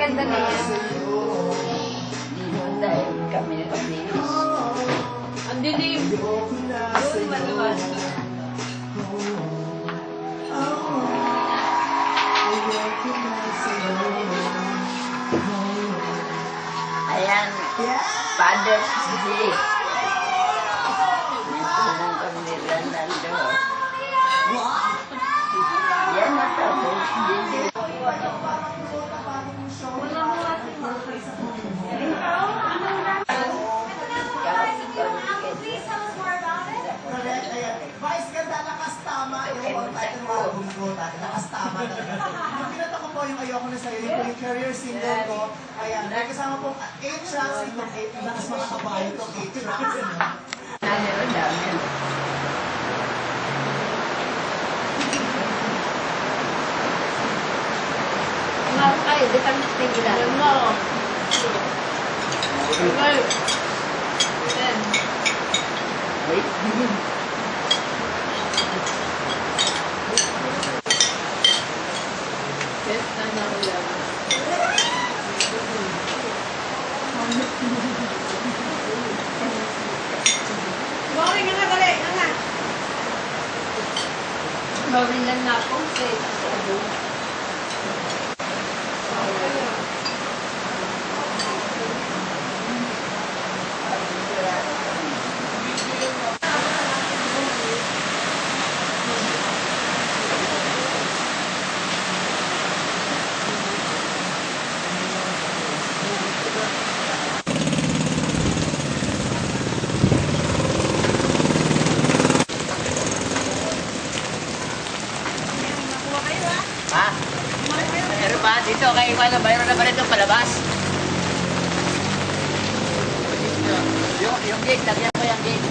Napakaganda na yan. Dahil kami naglinis. Ang dilim. Doon maluwas. Ayan, Father Day. Tama. Yung mga title mga gumgota. Lakas tama talaga. Yung pinata ko po yung ayoko na sa'yo, yung, yung career single ko. Ayan, may kasama po 8 tracks. Itong 8, lakas mga kabayo itong 8 tracks. Ano, dami. Ay, di kami tingila. Alam mo. Okay. Wait. Best na na ulam. Morning nga dali, nga. Morning lang na ako. Okay. Ha? Pero ba, dito kay Juan, bayro na ba rin itong palabas? Yung, yung gate, lagyan mo yung gate.